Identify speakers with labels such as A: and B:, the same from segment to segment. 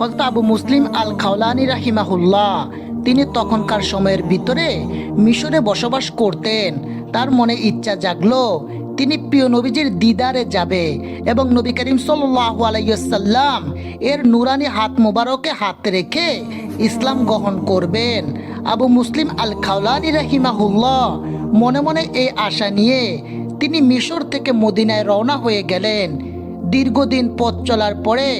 A: হজরত আবু মুসলিম আল খাওলানি রাহিমাহুল্লাহ। তিনি তখনকার সময়ের ভিতরে মিশরে বসবাস করতেন। তার মনে ইচ্ছা জাগলো, তিনি প্রিয় নবীজির দিদারে যাবে এবং নবী করিম আলাইসাল্লাম এর নুরানি হাত মোবারকে হাত রেখে ইসলাম গ্রহণ করবেন। আবু মুসলিম আল খাওলানি রাহিমাহুল্লাহ মনে মনে এই আশা নিয়ে তিনি মিশর থেকে মদিনায় রওনা হয়ে গেলেন। দীর্ঘদিন পথ চলার পরে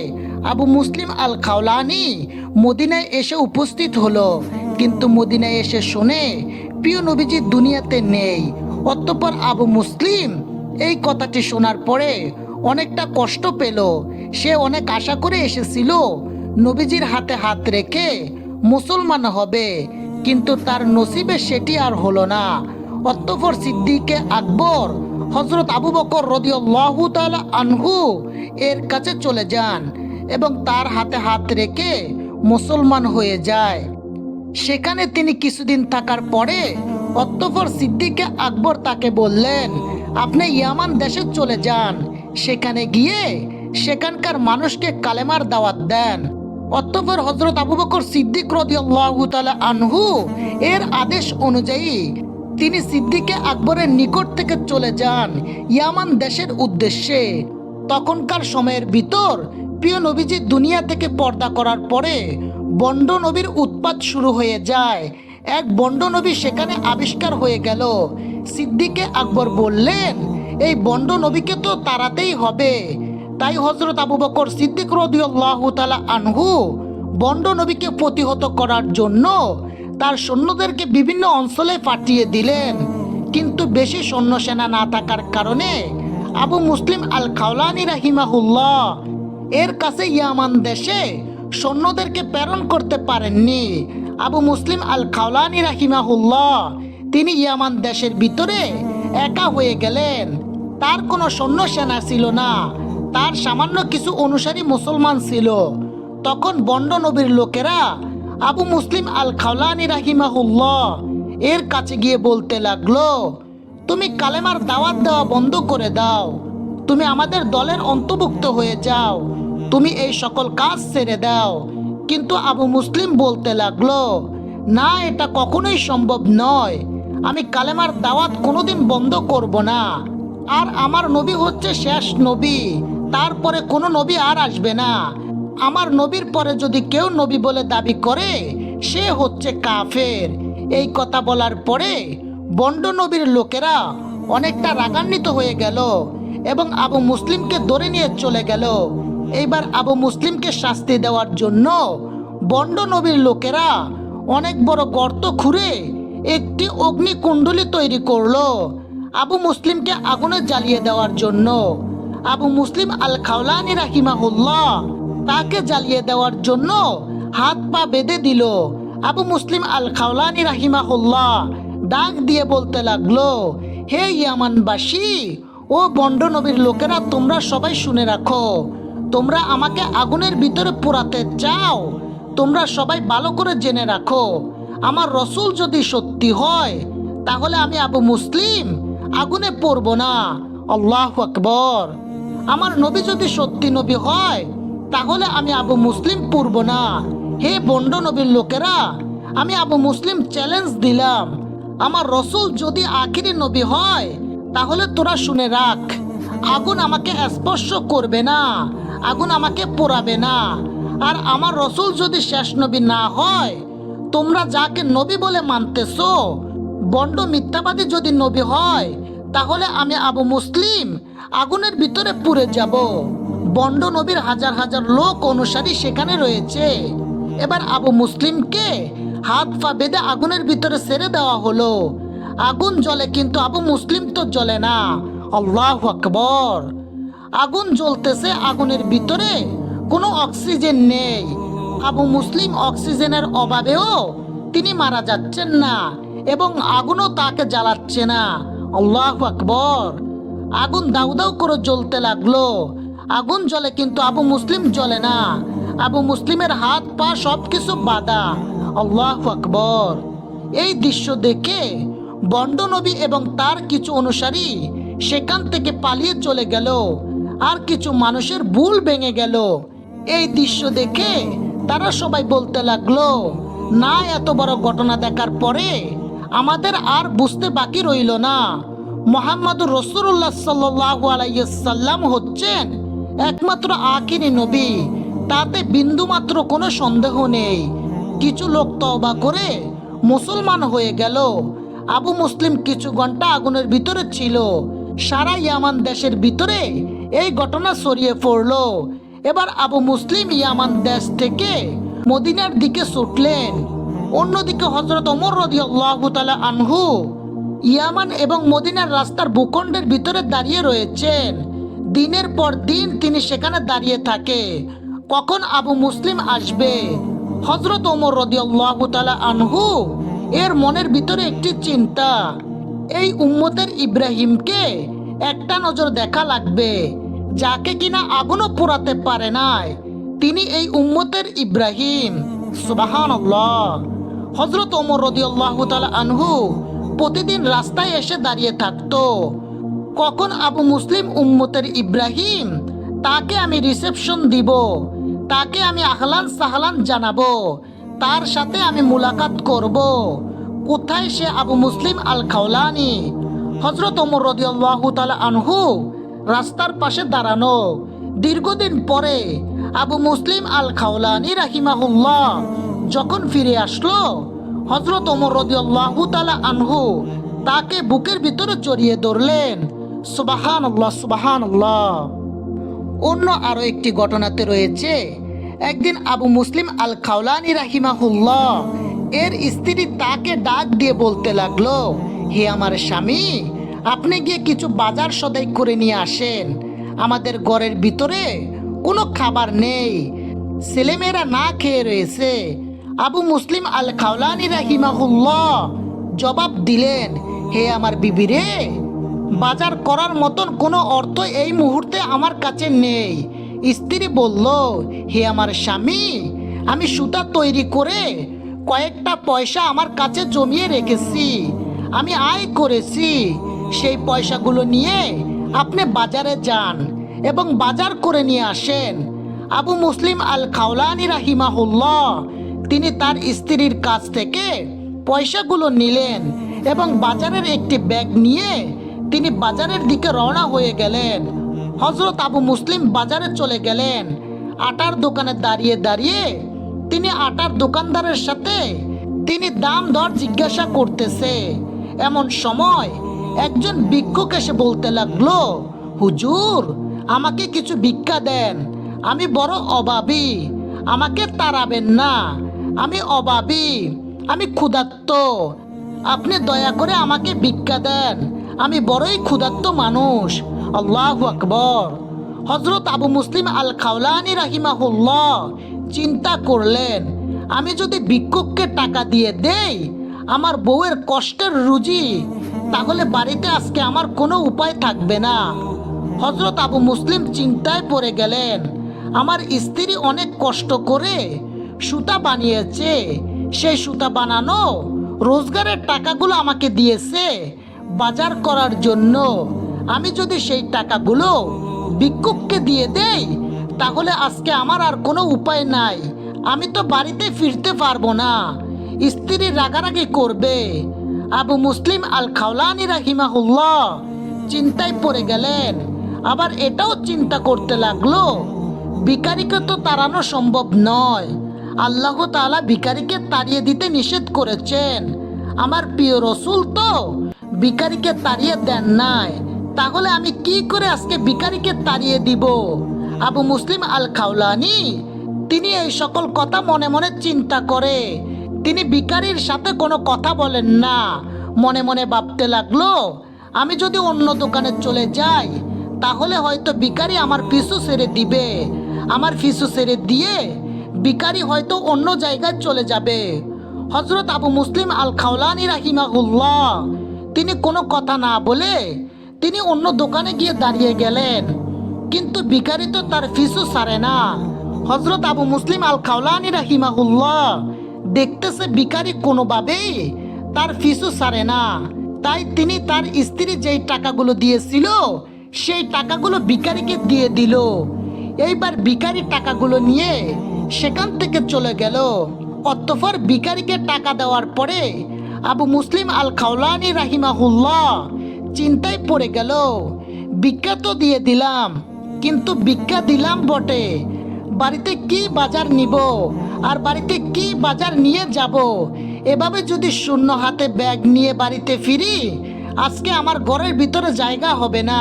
A: আবু মুসলিম আল খাওলানি মদিনায় এসে উপস্থিত হলো। কিন্তু মদিনায় এসে শোনে, প্রিয় নবীজি, দুনিয়াতে নেই। অতঃপর আবু মুসলিম এই কথাটি শোনার পরে অনেকটা কষ্ট পেল। সে অনেক আশা করে এসেছিল, নবীজির হাতে হাত রেখে মুসলমান হবে। কিন্তু তার নসিবে সেটি আর হলো না। অতঃপর সিদ্দিকে আকবর হজরত আবু বকর রদিয়াল্লাহু তাআলা আনহু এর কাছে চলে যান। এবং তার হাতে হাত রেখে মুসলমান হয়ে যায়। সেখানে তিনি কিছুদিন থাকার পরে অতঃপর সিদ্দিকে আকবর তাকে বললেন, আপনি ইয়ামান দেশে চলে যান। সেখানে গিয়ে সেখানকার মানুষকে কালেমার দাওয়াত দেন। অতঃপর হজরত আবু বকর সিদ্দিক রদিয়াল্লাহু আনহু এর আদেশ অনুযায়ী তিনি সিদ্দিকে আকবরের নিকট থেকে চলে যান ইয়ামান দেশের উদ্দেশ্যে। তখনকার সময়ের ভিতর প্রিয় নবীজি দুনিয়া থেকে পর্দা করার পরে বন্ড নবীর উৎপাত শুরু হয়ে যায়। এক বন্ড নবী সেখানে আবিষ্কার হয়ে গেল। সিদ্দিকে আকবর বললেন, এই বন্ড নবীকে তো তাড়াতেই হবে। তাই হজরত আবু বকর সিদ্দিক রদিয়াল্লাহু তাআলা আনহু বন্ড নবীকে প্রতিহত করার জন্য তার সৈন্যদেরকে বিভিন্ন অঞ্চলে পাঠিয়ে দিলেন। কিন্তু বেশি সৈন্য সেনা না থাকার কারণে আবু মুসলিম আল খাওলানি রাহিমাহুল্লাহ এর কাছে ইয়ামান দেশে সৈন্যদেরকে প্রেরণ করতে পারেননি। আবু মুসলিম আল খাওলানি রাহিমাহুল্লাহ, তিনি ইয়ামান দেশের ভিতরে একা হয়ে গেলেন। তার কোনো সৈন্য সেনা ছিল না, তার সামান্য কিছু অনুসারী মুসলমান ছিল। তখন বন্ড নবীর লোকেরা আবু মুসলিম আল খাওলানি রাহিমাহুল্লাহ এর কাছে গিয়ে বলতে লাগল, তুমি কালেমার দাওয়াত দেওয়া বন্ধ করে দাও। তুমি আমাদের দলের অন্তর্ভুক্ত হয়ে যাও। তুমি এই সকল কাজ ছেড়ে দাও। কিন্তু আবু মুসলিম বলতে লাগল, না, এটা কখনোই সম্ভব নয়। আমি কালেমার দাওয়াত কোনোদিন বন্ধ করব না। আর আমার নবী হচ্ছে শেষ নবী। তারপরে কোনো নবী আর আসবে না। আমার নবীর পরে যদি কেউ নবী বলে দাবি করে, সে হচ্ছে কাফের। এই কথা বলার পরে বন্ড নবীর লোকেরা অনেকটা রাগান্বিত হয়ে গেল। এবং আবু মুসলিমকে ধরে নিয়ে চলে গেল। এইবার আবু মুসলিমকে শাস্তি দেওয়ার জন্য বন্ড নবীর লোকেরা অনেক বড় গর্ত খুঁড়ে একটি অগ্নিকুণ্ডলী তৈরি করল। আবু মুসলিমকে আগুনে জ্বালিয়ে দেওয়ার জন্য। আবু মুসলিম আল খাওলানি রাহিমাহুল্লাহ তাকে জ্বালিয়ে দেওয়ার জন্য হাত পা বেঁধে দিল। আবু মুসলিম আল খাওলানি রাহিমাহুল্লাহ ডাক দিয়ে বলতে লাগল, হে ইয়ামানবাসী ও বন্ড নবীর লোকেরা, তোমরা সবাই শুনে রাখো। তোমরা আমাকে আগুনের ভিতরে পোড়াতে চাও। তোমরা সবাই ভালো করে জেনে রাখো। আমার রসুল যদি সত্যি হয়, তাহলে আমি আবু মুসলিম। আগুনে পড়ব না। আল্লাহ আকবর। আমার নবী যদি সত্যি নবী হয়, তাহলে আমি আবু মুসলিম পড়ব না। হে বন্ড নবীর লোকেরা, আমি আবু মুসলিম চ্যালেঞ্জ দিলাম। আমার রসুল যদি আখিরি নবী হয় তাহলে তোরা শুনে রাখ, আগুন আমাকে স্পর্শ করবে না, আগুন আমাকে পোড়াবে না। আর আমার রসুল যদি শেষ নবী না হয়, তোমরা যাকে নবী বলে মানতেছো, বন্ড মিথ্যাবাদী যদি নবী হয়, তাহলে আমি আবু মুসলিম আগুনের ভিতরে পুড়ে যাব। বন্ড নবীর হাজার হাজার লোক অনুসারী সেখানে রয়েছে। এবার আবু মুসলিমকে হাত পা বেঁধে আগুনের ভিতরে ছেড়ে দেওয়া হলো। আগুন জ্বলে কিন্তু আবু মুসলিম তো জ্বলে না। আল্লাহ আকবর। আগুন জ্বলতেছে আগুনের ভিতরে, কোনো অক্সিজেন নেই। আবু মুসলিম অক্সিজেনের অভাবেও তিনি মারা যাচ্ছেন না এবং আগুনও তাকে জ্বালাচ্ছে না। আল্লাহ আকবর। আগুন দাউ দাউ করে জ্বলতে লাগল। আগুন জ্বলে কিন্তু আবু মুসলিম জ্বলে না। আবু মুসলিমের হাত পা সব কিছু বাধা। আল্লাহ আকবর। এই দৃশ্য দেখে বন্ড নবী এবং তার কিছু অনুসারী সেখান থেকে পালিয়ে চলে গেল। আর কিছু মানুষের ভুল ভেঙে গেল। এই দৃশ্য দেখে তারা সবাই বলতে লাগল, না, এত বড় ঘটনা দেখার পরে আমাদের আর বুঝতে বাকি রইল না। মোহাম্মদ রসুল্লাহ সাল্লাহ আলাইসাল্লাম হচ্ছেন একমাত্র আখিরি নবী। তাতে বিন্দুমাত্র কোনো সন্দেহ নেই। কিছু লোক তওবা করে মুসলমান হয়ে গেল। আবু মুসলিম কিছু ঘণ্টা আগুনের ভিতরে ছিল। সারা ইয়ামান দেশের ভিতরে এই ঘটনা ছড়িয়ে পড়ল। এবার আবু মুসলিম ইয়ামান দেশ থেকে মদিনার দিকে ছুটলেন। অন্যদিকে হজরত অমর রদিয়াল্লাহু তাআলা আনহু ইয়ামান এবং মদিনার রাস্তার ভূখণ্ডের ভিতরে দাঁড়িয়ে রয়েছেন। দিনের পর দিন তিনি সেখানে দাঁড়িয়ে থাকে। কখন আবু মুসলিম আসবে? হজরত ওমর রদিয়াল্লাহু তাআলা আনহু এর মনের ভিতরে একটি চিন্তা, এই উম্মতের ইব্রাহিমকে একটা নজর দেখা লাগবে, যাকে কিনা আগুনও পোড়াতে পারে নাই। তিনি এই উম্মতের ইব্রাহিম। সুবাহান হজরত ওমর তাআলা আনহু প্রতিদিন রাস্তায় এসে দাঁড়িয়ে থাকতো। কখন আবু মুসলিম উম্মতের ইব্রাহিম, তাকে আমি রিসেপশন দিব, তাকে আমি আহলান সাহলান জানাব তার সাথে আমি মুলাকাত করব। কোথায় সে আবু মুসলিম আল খাওলানি হজরত ওমর রদিয়াল্লাহু তাআলা আনহু রাস্তার পাশে দাঁড়ানো। দীর্ঘদিন পরে আবু মুসলিম আল খাওলানি রাহিমাহুল্লাহ যখন ফিরে আসলো হজরত ওমর রদিয়াল্লাহু তাআলা আনহু তাকে বুকের ভিতরে জড়িয়ে ধরলেন। সুবাহান আল্লাহ অন্য আরও একটি ঘটনাতে রয়েছে একদিন আবু মুসলিম আল খাওলানি রাহিমাহুল্লাহ, এর স্ত্রী তাকে ডাক দিয়ে বলতে লাগল, হে আমার স্বামী, আপনি গিয়ে কিছু বাজার সদাই করে নিয়ে আসেন। আমাদের ঘরের ভিতরে কোনো খাবার নেই। ছেলেমেয়েরা না খেয়ে রয়েছে। আবু মুসলিম আল খাওলানি রাহিমাহুল্লাহ জবাব দিলেন, হে আমার বিবি রে বাজার করার মতন কোনো অর্থ এই মুহূর্তে আমার কাছে নেই। স্ত্রী বলল, হে আমার স্বামী, আমি সুতা তৈরি করে কয়েকটা পয়সা আমার কাছে জমিয়ে রেখেছি। আমি আয় করেছি। সেই পয়সাগুলো নিয়ে আপনি বাজারে যান এবং বাজার করে নিয়ে আসেন। আবু মুসলিম আল খাওলানি রাহিমাহুল্লাহ, তিনি তার স্ত্রীর কাছ থেকে পয়সাগুলো নিলেন এবং বাজারের একটি ব্যাগ নিয়ে তিনি বাজারের দিকে রওনা হয়ে গেলেন। হজরত আবু মুসলিম বাজারে চলে গেলেন। আটার দোকানে দাঁড়িয়ে দাঁড়িয়ে তিনি আটার দোকানদারের সাথে তিনি দাম দর জিজ্ঞাসা করতেছে। এমন সময় একজন ভিক্ষুক এসে বলতে লাগল, হুজুর, আমাকে কিছু ভিক্ষা দেন। আমি বড় অভাবী, আমাকে তাড়াবেন না। আমি অভাবী, আমি ক্ষুধার্ত। আপনি দয়া করে আমাকে ভিক্ষা দেন। আমি বড়ই ক্ষুধার্ত মানুষ। আল্লাহ আকবর। হজরত আবু মুসলিম আল খাওলানি রাহিমাহুল্লাহ চিন্তা করলেন, আমি যদি ভিক্ষুককে টাকা দিয়ে দেই, আমার বউয়ের কষ্টের রুজি, তাহলে বাড়িতে আজকে আমার কোনো উপায় থাকবে না। হজরত আবু মুসলিম চিন্তায় পড়ে গেলেন, আমার স্ত্রী অনেক কষ্ট করে সুতা বানিয়েছে, সেই সুতা বানানো রোজগারের টাকাগুলো আমাকে দিয়েছে বাজার করার জন্য। আমি যদি সেই টাকাগুলো ভিক্ষুককে দিয়ে দেই, তাহলে আজকে আমার আর কোনো উপায় নাই। আমি তো বাড়িতে ফিরতে পারব না। স্ত্রী রাগারাগি করবে। আবু মুসলিম আল খাওলানি রাহিমাহুল্লাহ চিন্তায় পড়ে গেলেন। আবার এটাও চিন্তা করতে লাগল, ভিকারিকে তো তাড়ানো সম্ভব নয়। আল্লাহ তালা ভিকারিকে তাড়িয়ে দিতে নিষেধ করেছেন। আমার প্রিয় রসুল তো ভিকারিকে তাড়িয়ে দেন নাই। তাহলে আমি কি করে আজকে ভিকারিকে তাড়িয়ে দিব? আবু মুসলিম আল খাওলানি তিনি এই সকল কথা মনে মনে চিন্তা করে। তিনি ভিকারির সাথে কোনো কথা বলেন না। মনে মনে ভাবতে লাগল, আমি যদি অন্য দোকানে চলে যাই, তাহলে হয়তো ভিকারি আমার পিছু ছেড়ে দিবে। আমার পিছু ছেড়ে দিয়ে ভিকারি হয়তো অন্য জায়গায় চলে যাবে। হজরত আবু মুসলিম আল খাওলানি রাহিমাহুল্লাহ, তিনি কোনো কথা না বলে তিনি অন্য দোকানে গিয়ে দাঁড়িয়ে গেলেন। কিন্তু ভিকারি তো তার ফিসু সারে না। হজরত আবু মুসলিম আল খাওলানি রাহিমাহুল্লাহ দেখতেছে ভিকারি কোনোভাবেই তার ফিসু সারে না। তাই তিনি তার স্ত্রী যেই টাকাগুলো দিয়েছিল, সেই টাকাগুলো ভিকারিকে দিয়ে দিল। এইবার ভিকারি টাকাগুলো নিয়ে সেখান থেকে চলে গেল। অতঃপর ভিকারিকে টাকা দেওয়ার পরে আবু মুসলিম আল খাওলানি রাহিমাহুল্লাহ চিন্তায় পড়ে গেল। ভিক্ষা তো দিয়ে দিলাম, কিন্তু ভিক্ষা দিলাম বটে। বাড়িতে কি বাজার নিব আর বাড়িতে কি বাজার নিয়ে যাব? এভাবে যদি শূন্য হাতে ব্যাগ নিয়ে বাড়িতে ফিরি, আজকে আমার ঘরের ভিতরে জায়গা হবে না।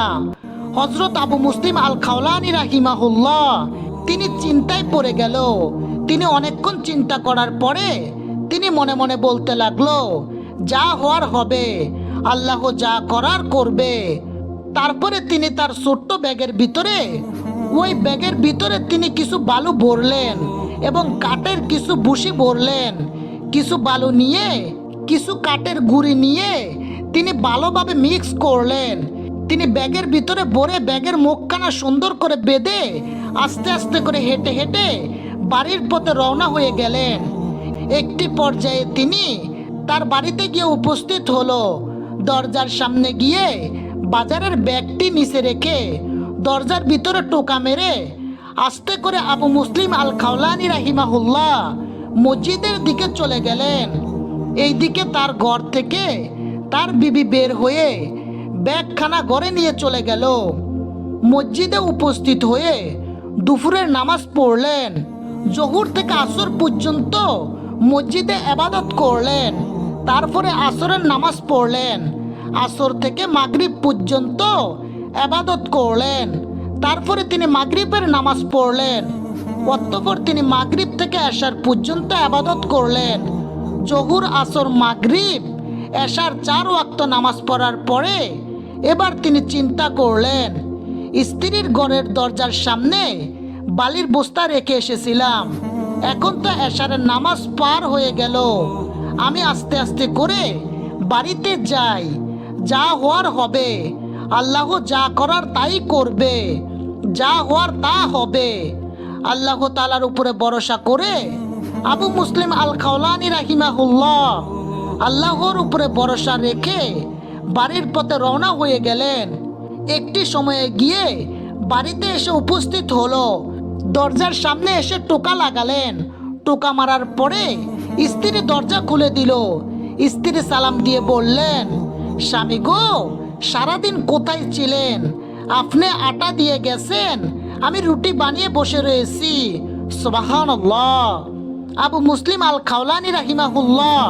A: হজরত আবু মুসলিম আল খাওলানি রাহিমাহুল্লাহ, তিনি চিন্তায় পড়ে গেল। তিনি অনেকক্ষণ চিন্তা করার পরে তিনি মনে মনে বলতে লাগল, যা হওয়ার হবে আল্লাহ যা করার করবে। তারপরে তিনি তার ছোট্ট ব্যাগের ভিতরে, ওই ব্যাগের ভিতরে তিনি কিছু বালু ভরলেন এবং কাঠের কিছু বুসি ভরলেন। কিছু বালু নিয়ে, কিছু কাঠের গুঁড়ি নিয়ে তিনি ভালোভাবে মিক্স করলেন। তিনি ব্যাগের ভিতরে ভরে ব্যাগের মুখখানা সুন্দর করে বেঁধে আস্তে আস্তে করে হেঁটে হেঁটে বাড়ির পথে রওনা হয়ে গেলেন। একটি পর্যায়ে তিনি তার বাড়িতে গিয়ে উপস্থিত হলো। দরজার সামনে গিয়ে বাজারের ব্যাগটি নিচে রেখে দরজার ভিতরে টোকা মেরে আস্তে করে আবু মুসলিম আল খাওলানি রাহিমাহুল্লাহ মসজিদের দিকে চলে গেলেন। এইদিকে তার ঘর থেকে তার বিবি বের হয়ে ব্যাগখানা ঘরে নিয়ে চলে গেল। মসজিদে উপস্থিত হয়ে দুপুরের নামাজ পড়লেন। জহুর থেকে আসর পর্যন্ত মসজিদে আবাদত করলেন। তারপরে আসরের নামাজ পড়লেন। আসর থেকে মাগরিব পর্যন্ত আবাদত করলেন। তারপরে তিনি মাগরিবের নামাজ পড়লেন। অতঃপর তিনি মাগরিব থেকে আসার পর্যন্ত আবাদত করলেন। জহুর, আসর, মাগরিব, এশার চার ওয়াক্ত নামাজ পড়ার পরে এবার তিনি চিন্তা করলেন, স্ত্রীর ঘরের দরজার সামনে বালির বস্তা রেখে এসেছিলাম। এখন তো এশারের নামাজ পার হয়ে গেল। আমি আস্তে আস্তে করে বাড়িতে যাই। যা হওয়ার হবে। আল্লাহ যা করার তাই করবে। যা হওয়ার তা হবে। আল্লাহ তালার উপরে ভরসা করে আবু মুসলিম আল খাওলানি রাহিমাহুল্লাহ আল্লাহর উপরে ভরসা রেখে বাড়ির পথে রওনা হয়ে গেলেন। একটি সময়ে গিয়ে বাড়িতে এসে উপস্থিত হলো। দরজার সামনে এসে টোকা লাগালেন। টোকা মারার পরে স্ত্রী দরজা খুলে দিল। স্ত্রী সালাম দিয়ে বললেন, স্বামী গো, সারাদিন কোথায় ছিলেন? আপনি আটা দিয়ে গেছেন। আমি রুটি বানিয়ে বসে রয়েছি। সুবাহান আবু মুসলিম আল খাওলানি রাহিমাহুল্লাহ,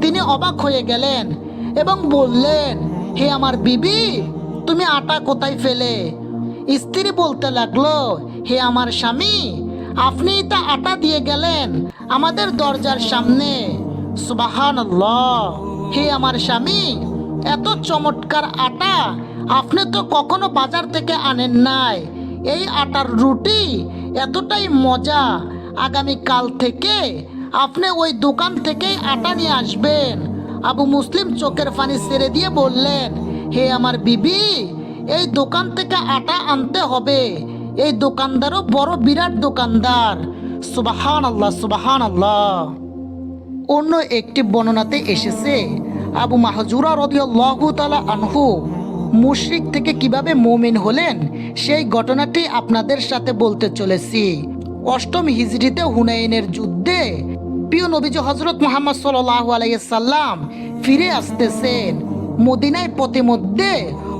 A: তিনি অবাক হয়ে গেলেন এবং বললেন, হে আমার বিবি, তুমি আটা কোথায় ফেলে? স্ত্রী বলতে লাগল, হে আমার স্বামী আপনি তা আটা দিয়ে গেলেন আমাদের দরজার সামনে। সুবাহান হে আমার স্বামী, এত চমৎকার আটা আপনি তো কখনো বাজার থেকে আনেন নাই। এই আটার রুটি এতটাই মজা। আগামী কাল থেকে আপনি ওই দোকান থেকেই আটা নিয়ে আসবেন। আবু মুসলিম চোখের পানি ছেড়ে দিয়ে বললেন, হে আমার বিবি, এই দোকান থেকে আটা আনতে হবে। এই দোকানদারও বড় বিরাট দোকানদার। সুবাহান আল্লাহ সুবাহান আল্লাহ অন্য একটি বর্ণনাতে এসেছে, আবু মাহজুরা রদিয়াল্লাহু তালা আনহু, মুশরিক থেকে কীভাবে মুমিন হলেন সেই ঘটনাটি আপনাদের সাথে বলতে চলেছি। অষ্টম হিজড়িতে হুনাইনের যুদ্ধে প্রিয় নবীজি হজরত মোহাম্মদ সাল্লাহ আলাইসাল্লাম ফিরে আসতেছেন। মদিনায় পথিমধ্যে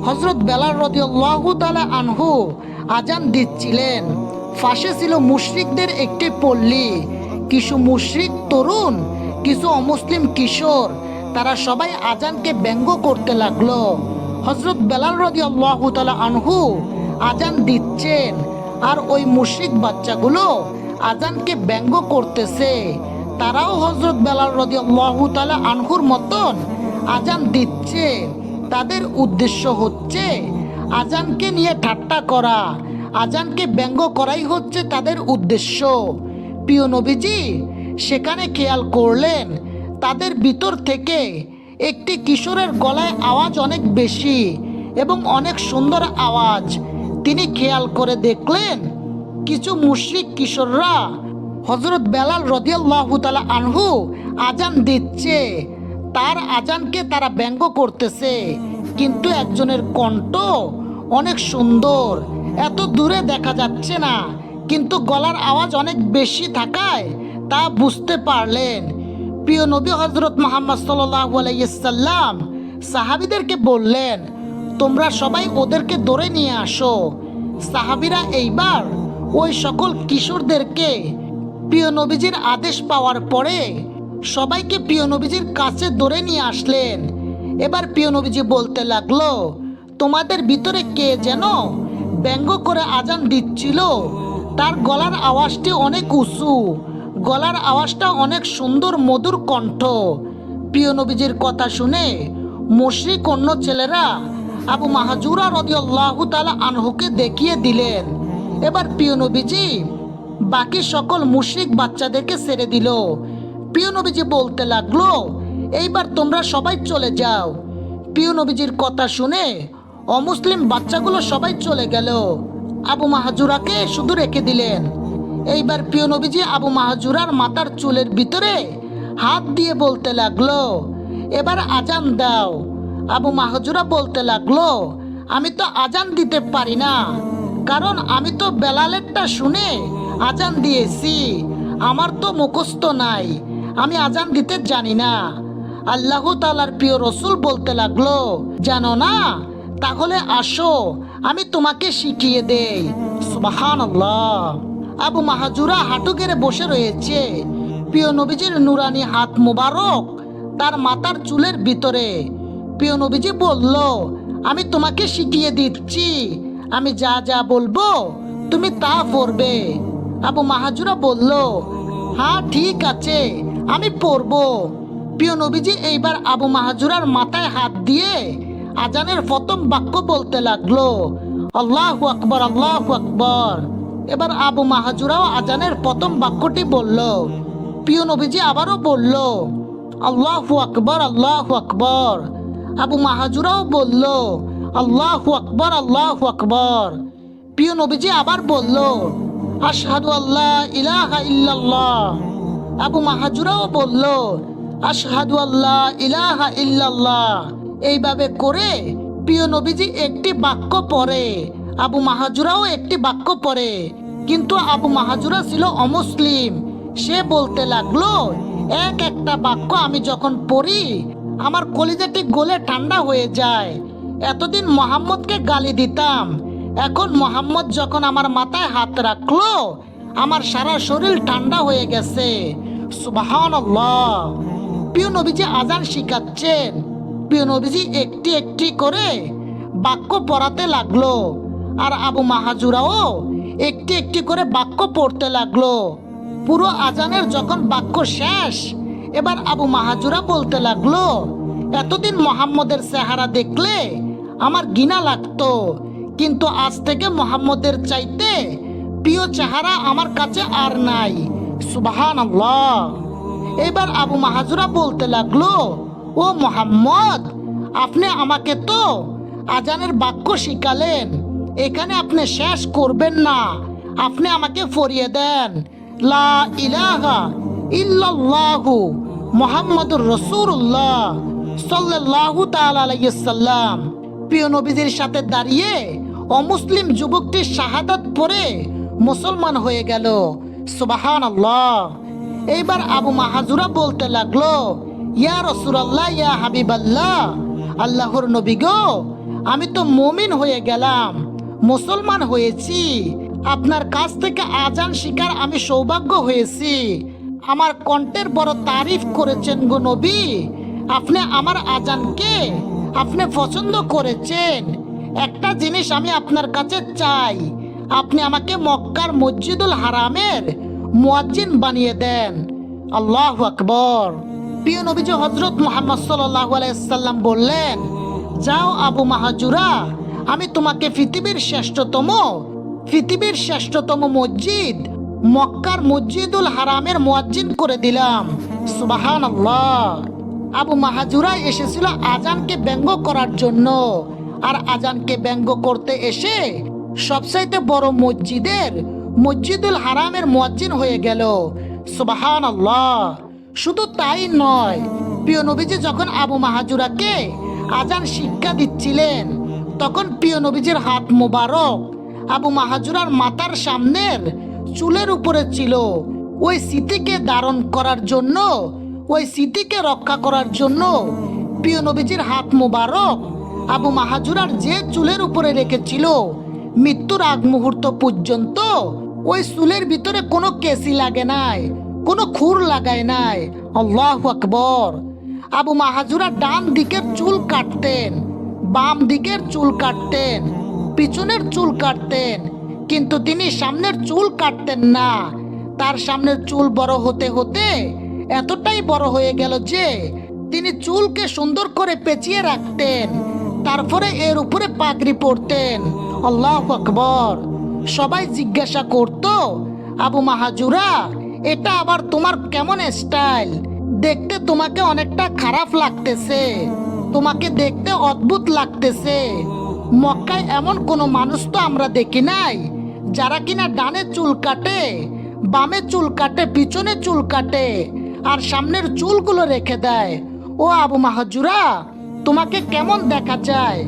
A: হজরত বেলাল রদিয়াল্লাহু তালা আনহু আজান দিচ্ছিলেন। ফাঁসে ছিল মুশরিকদের একটি পল্লী। কিছু মুশরিক তরুণ, কিছু অমুসলিম কিশোর, তারা সবাই আজানকে ব্যঙ্গ করতে লাগল। হজরত বেলাল রদি আল্লাহ আনহু আজান দিচ্ছেন, আর ওই মুশরিক বাচ্চাগুলো আজানকে ব্যঙ্গ করতেছে। তারাও হজরত বেলাল রদি আল্লাহ আনহুর মতন আজান দিচ্ছে। তাদের উদ্দেশ্য হচ্ছে আজানকে নিয়ে ঠাট্টা করা, আজানকে ব্যঙ্গ করাই হচ্ছে তাদের উদ্দেশ্য। প্রিয় নবীজি, সেখানে খেয়াল করলেন, তাদের ভিতর থেকে একটি কিশোরের গলায় আওয়াজ অনেক বেশি এবং অনেক সুন্দর আওয়াজ। তিনি খেয়াল করে দেখলেন, কিছু মুশরিক কিশোররা হজরত বেলাল রদিয়াল্লাহু তালা আনহু আজান দিচ্ছে, তার আজানকে তারা ব্যঙ্গ করতেছে। কিন্তু একজনের কণ্ঠ অনেক সুন্দর। এত দূরে দেখা যাচ্ছে না, কিন্তু গলার আওয়াজ অনেক বেশি থাকায় তা বুঝতে পারলেন। প্রিয় নবী হজরত মোহাম্মদ সাল্লাম সাহাবিদেরকে বললেন, তোমরা সবাই ওদেরকে ধরে নিয়ে আসো। সাহাবিরা এইবার ওই সকল কিশোরদেরকে প্রিয় নবীজির আদেশ পাওয়ার পরে সবাইকে প্রিয় নবীজির কাছে ধরে নিয়ে আসলেন। এবার প্রিয় নবীজি বলতে লাগল, তোমাদের ভিতরে কে যেন ব্যঙ্গ করে আজান দিচ্ছিল? তার গলার আওয়াজটি অনেক উঁচু। গলার আওয়াজটা অনেক সুন্দর, মধুর কণ্ঠ। প্রিয় নবীজির কথা শুনে মুশরিক অন্য ছেলেরা আবু মাহাজুরা রদিয়াল্লাহু তালা আনহুকে দেখিয়ে দিলেন। এবার প্রিয় নবীজি বাকি সকল মুশরিক বাচ্চাদেরকে ছেড়ে দিল। প্রিয় নবীজি বলতে লাগল এইবার তোমরা সবাই চলে যাও। প্রিয় নবীজির কথা শুনে অমুসলিম বাচ্চাগুলো সবাই চলে গেল। আবু মাহাজুরাকে শুধু রেখে দিলেন। এইবার প্রিয় নবীজি আবু মাহাজুরার মাথার চুলের ভিতরে হাত দিয়ে বলতে লাগল, এবার আজান দাও। আবু মাহাজুরা বলতে লাগল, আমি তো আজান দিতে পারি না, কারণ আমি তো বেলালেরটা শুনে আজান দিয়েছি। আমার তো মুখস্থ নাই, আমি আজান দিতে জানি না। আল্লাহ তালার প্রিয় রসুল বলতে লাগল, জানো না? তাহলে আসো, আমি তোমাকে শিখিয়ে দেই। সুবাহান আবু মাহাজুরা হাঁটু গেড়ে বসে রয়েছে। প্রিয় নবীজির নুরানি হাত মুবারক তার মাথার চুলের ভিতরে। প্রিয় নবীজি বলল, আমি তোমাকে শিখিয়ে দিচ্ছি। আমি যা যা বলব, তুমি তা পড়বে। আবু মাহাজুরা বলল হ্যাঁ ঠিক আছে, আমি পড়ব। প্রিয় নবীজি, এইবার আবু মাহাজুরার মাথায় হাত দিয়ে আজানের প্রথম বাক্য বলতে লাগল, আল্লাহ আকবর আল্লাহ আকবর। এবার আবু মাহাজুরাও আজানের প্রথম বাক্যটি বলল। প্রিয় নবীজি আবারও বলল, আল্লাহ আকবর আল্লাহ আকবর। আবু মাহাজুরাও বলল, আল্লাহ আকবর আল্লাহ আকবর। প্রিয় নবীজি আবার বলল, আশহাদু আল্লাহ ইলাহা ইল্লাল্লাহ। আবু মাহাজুরাও বলল আশহাদু আল্লাহ ইলাহা ইল্লাল্লাহ। এইভাবে করে প্রিয় নবীজি একটি বাক্য পড়ে, আবু মাহাজুরাও একটি বাক্য পড়ে। কিন্তু আবু মাহাজুরা ছিল অমুসলিম। সে বলতে লাগল, এক একটা বাক্য আমি যখন পড়ি, আমার কলিজাটি গলে ঠান্ডা হয়ে যায়। এতদিন মোহাম্মদকে গালি দিতাম। এখন মোহাম্মদ যখন আমার মাথায় হাত রাখল, আমার সারা শরীর ঠান্ডা হয়ে গেছে। সুবাহান প্রিয় নবীজি আজান শিখাচ্ছেন। প্রিয় নবীজি একটি একটি করে বাক্য পড়াতে লাগল। আর আবু মাহাজুরাও একটি একটি করে বাক্য পড়তে লাগল। পুরো আজানের যখন বাক্য শেষ, এবার আবু মাহাজুরা বলতে লাগল, এতদিন মোহাম্মদের চেহারা দেখলে আমার গিনা লাগতো, কিন্তু আজ থেকে মোহাম্মদের চাইতে প্রিয় চেহারা আমার কাছে আর নাই। সুবাহান এবার আবু মাহাজুরা বলতে লাগল, ও মোহাম্মদ, আপনি আমাকে তো আজানের বাক্য শিখালেন। এখানে আপনি শেষ করবেন না। আপনি আমাকে ফরিয়ে দেন। লা ইলাহা ইল্লাল্লাহু মোহাম্মদুর রসুল্লাহ সাল্লাল্লাহু তাআলা আলাইহি সাল্লাম। প্রিয় নবীজির সাথে দাঁড়িয়ে অমুসলিম যুবকটি শাহাদাত পরে মুসলমান হয়ে গেল। সুবাহান আল্লাহ এইবার আবু মাহাজুরা বলতে লাগল, ইয়া রসুলাল্লাহ, ইয়া হাবিবাল্লাহ, আল্লাহর নবী গো, আমি তো মমিন হয়ে গেলাম, মুসলমান হয়েছি। আপনার কাছ থেকে আজান শিকার আমি সৌভাগ্য হয়েছি। আমার কণ্ঠের বড় তারিফ করেছেন গো নবী। আপনি আমার আজানকে আপনি পছন্দ করেছেন। একটা জিনিস আমি আপনার কাছে চাই। আপনি আমাকে মক্কার মসজিদুল হারামের মুয়াজ্জিন বানিয়ে দেন। আল্লাহ আকবর। প্রিয় নবীজি হজরত মোহাম্মদ সাল্লাহ আলাইসাল্লাম বললেন, যাও আবু মাহাজুরা, আমি তোমাকে পৃথিবীর শ্রেষ্ঠতম পৃথিবীর শ্রেষ্ঠতম মসজিদ, মক্কার মসজিদুল হারামের মুয়াজ্জিন করে দিলাম। সুবাহান আল্লাহ আবু মাহাজুরা এসেছিল আজানকে ব্যঙ্গ করার জন্য। আর আজানকে ব্যঙ্গ করতে এসে সবচাইতে বড় মসজিদের মসজিদুল হারামের মুয়াজ্জিন হয়ে গেল। সুবাহান আল্লাহ শুধু তাই নয়, প্রিয় নবীজি যখন আবু মাহাজুরাকে আজান শিক্ষা দিচ্ছিলেন, তখন প্রিয় নবীজির হাত মোবারক আবু মাহাজুরার মাথার সামনের চুলের উপরে ছিল। ওই স্মৃতিকে ধারণ করার জন্য, ওই স্মৃতিকে রক্ষা করার জন্য প্রিয় নবীজির হাত মোবারক আবু মাহাজুরার যে চুলের উপরে রেখেছিল, মৃত্যুর আগ মুহূর্ত পর্যন্ত ওই চুলের ভিতরে কোনো কেসি লাগে নাই, কোনো খুর লাগায় নাই। আল্লাহ আকবর। আবু মাহাজুরা ডান দিকের চুল কাটতেন, বাম দিকের চুল কাটতেন, পিছনের চুল কাটতেন, কিন্তু তিনি সামনের চুল কাটতেন না। তার সামনের চুল বড় হতে হতে এতটাই বড় হয়ে গেল যে তিনি চুলকে সুন্দর করে পেঁচিয়ে রাখতেন, তারপরে এর উপরে পাগড়ি পরতেন। আল্লাহ আকবর। সবাই জিজ্ঞাসা করত, আবু মাহাজুরা, এটা আবার তোমার কেমন স্টাইল দেখতে তোমাকে অনেকটা খারাপ লাগতেছে। তোমাকে দেখতে অদ্ভুত লাগতেছে। মক্কায় এমন কোনো মানুষ তো আমরা দেখি নাই, যারা কিনা ডানে চুল কাটে, বামে চুল কাটে, পিছনে চুল কাটে, আর সামনের চুলগুলো রেখে দেয়। ও আবু মাহাজুরা, তোমাকে কেমন দেখা যায়?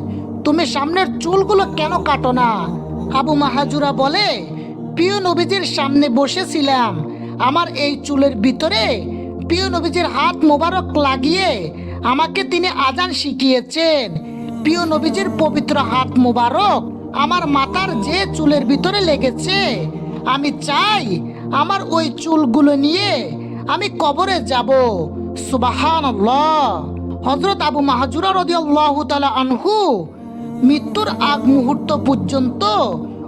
A: তুমি সামনের চুলগুলো কেন কাটো না? আবু মাহাজুরা বলে, প্রিয় নবীজির সামনে বসেছিলাম। আমার এই চুলের ভিতরে প্রিয় নবীজির হাত মোবারক লাগিয়ে আমাকে তিনি আজান শিখিয়েছেন। প্রিয় নবীজির পবিত্র হাত মোবারক আমার মাথার যে চুলের ভিতরে লেগেছে। আমি চাই আমার ওই চুলগুলো নিয়ে আমি কবরে যাব। সুবাহান হজরত আবু মাহাজুরা রদি আল্লাহ আনহু মৃত্যুর আগ মুহূর্ত পর্যন্ত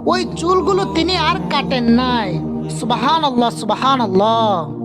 A: ওই চুলগুলো তিনি আর কাটেন নাই। সুবাহান আল্লাহ সুবাহান আল্লাহ